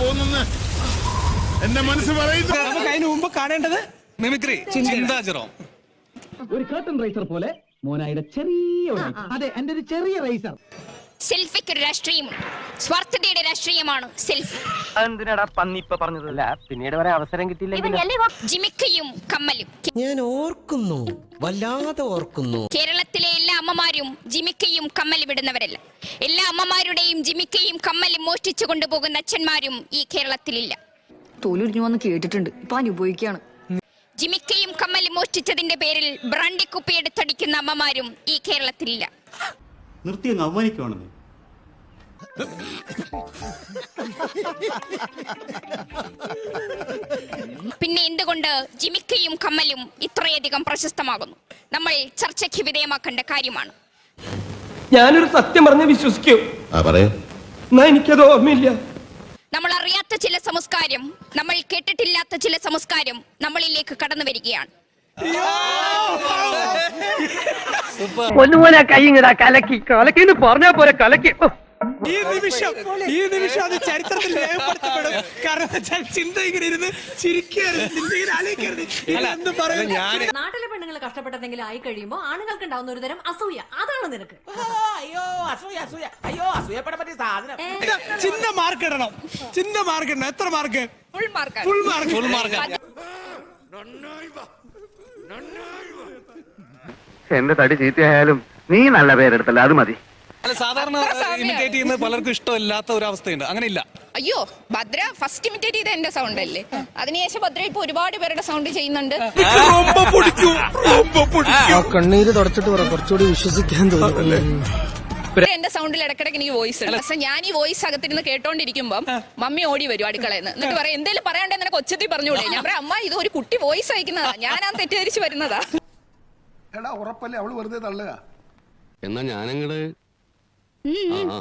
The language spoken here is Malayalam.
പോകുന്നെന്ന് എന്റെ മനസ്സ് പറയുന്നു. നമുക്ക് അതിന് മുമ്പ് കാണേണ്ടത് മിമിക്രി ചിന്താചിറോ. ഒരു കർട്ടൻ റൈസർ പോലെ മോനായുടെ ചെറിയ അതെ എന്റെ ഒരു ചെറിയ റൈസർ സെൽഫിക്ക് ഒരു രാഷ്ട്രീയമുണ്ട്. സ്വാർത്ഥതയുടെ രാഷ്ട്രീയമാണ് സെൽഫി. എന്തിനാടാ പന്നിപ്പ പറഞ്ഞത്? അല്ല പിന്നീട് വരെ അവസരം കിട്ടിയില്ല ജിമിക്കയും കമ്മലും. ഞാൻ ഓർക്കുന്നു വല്ലാതെ ഓർക്കുന്നു. കേരളത്തിലെ എല്ലാ അമ്മമാരും ജിമിക്കയും കമ്മലും ഇടുന്നവരല്ല എല്ലാ അമ്മമാരുടെയും ജിമിക്കയും കമ്മലും മോഷ്ടിച്ചു കൊണ്ടുപോകുന്ന അച്ഛന്മാരും ഈ കേരളത്തിലില്ല. തോലുരിഞ്ഞു വന്ന് കേട്ടിട്ടുണ്ട്. ഇപ്പൊ അനുഭവിക്കാണ് ജിമിക്കയും കമ്മലും മോഷ്ടിച്ചതിന്റെ പേരിൽ ബ്രാൻഡി കുപ്പി എടുത്തടിക്കുന്ന അമ്മമാരും ഈ കേരളത്തിലില്ല. നിർത്തി അങ്ങ് അവമാനിക്കുവാണെന്നേ. പിന്നെ എന്തുകൊണ്ട് ജിമിക്കയും കമ്മലും ഇത്രയധികം പ്രശസ്തമാകുന്നു? നമ്മൾ ചർച്ചയ്ക്ക് വിധേയമാക്കേണ്ട കാര്യമാണ്. ഞാനൊരു സത്യം പറഞ്ഞ് വിശ്വസിക്കൂ. എനിക്കത് ഓർമ്മയില്ല. നമ്മൾ അറിയാത്ത ചില സംസ്കാരം നമ്മൾ കേട്ടിട്ടില്ലാത്ത ചില സംസ്കാരം നമ്മളിലേക്ക് കടന്നു വരികയാണ്. ഒന്നുപോലെ കൈ ഇങ്ങടാ കലക്കി കലക്കി എന്ന് പറഞ്ഞാ പോലെ കലക്കി. ഈ നിമിഷം ഈ നിമിഷം അത് ചരിത്രത്തിൽ രേഖപ്പെടുത്തപ്പെടും. കാരണം വെച്ചാൽ ചിന്ത ഇങ്ങനെ ഇരുന്ന് ചിരിക്കരുത് ചിന്ത ഇങ്ങനെ ആലോചിക്കരുത്. നാട്ടിലെ പെണ്ണുങ്ങൾ കഷ്ടപ്പെട്ടെന്തെങ്കിലും ആയി കഴിയുമ്പോൾ ആണുങ്ങൾക്ക് ഉണ്ടാവുന്ന ഒരു തരം അസൂയ. അതാണ് നിനക്ക്. ചിന്ത മാർക്ക് ഇടണം. ചിന്ത മാർക്ക് ഇടണം. എത്ര mark? Full mark full mark full mark എന്റെ തടി ചീത്തയായാലും നീ നല്ല പേരെടുത്തല്ല അത് മതി. അല്ല സാധാരണ ഇമിറ്റേറ്റ് ചെയ്യുന്നത് പലർക്കും ഇഷ്ടമില്ലാത്ത ഒരു അവസ്ഥയുണ്ട്. അങ്ങനെ ഇല്ല അയ്യോ ഭദ്ര ഫസ്റ്റ് ഇമിറ്റേറ്റ് ചെയ്ത എന്റെ സൗണ്ട് അല്ലേ? അതിനുശേഷം ഭദ്ര ഇപ്പൊ ഒരുപാട് പേരുടെ സൗണ്ട് ചെയ്യുന്നുണ്ട്. കണ്ണീര് തുടച്ചിട്ട് പറ കുറച്ചുകൂടി വിശ്വസിക്കാൻ തോന്നുന്നു. എന്റെ സൗണ്ടിൽ ഇടക്കിടക്ക് എനിക്ക് വോയിസ് ഉണ്ട്. പക്ഷെ ഞാൻ ഈ വോയിസ് അകത്തിരുന്ന് കേട്ടോണ്ടിരിക്കുമ്പോ മമ്മി ഓടി വരും അടുക്കളയിൽ നിന്ന്. എന്നിട്ട് പറയാം എന്തെങ്കിലും പറയാണ്ടേ നിനക്ക് ഒച്ചത്തിൽ പറഞ്ഞുകൂടെ? ഞാൻ പറയാം അമ്മ ഇത് ഒരു കുട്ടി വോയിസ് അയക്കുന്നതാ. ഞാൻ ആ തെറ്റിദ്ധരിച്ച് വരുന്നതാ. എടാ ഉറപ്പല്ലേ? അവൾ വെറുതെ തള്ളുക. എന്നാ ഞാനങ്ങട് ആ.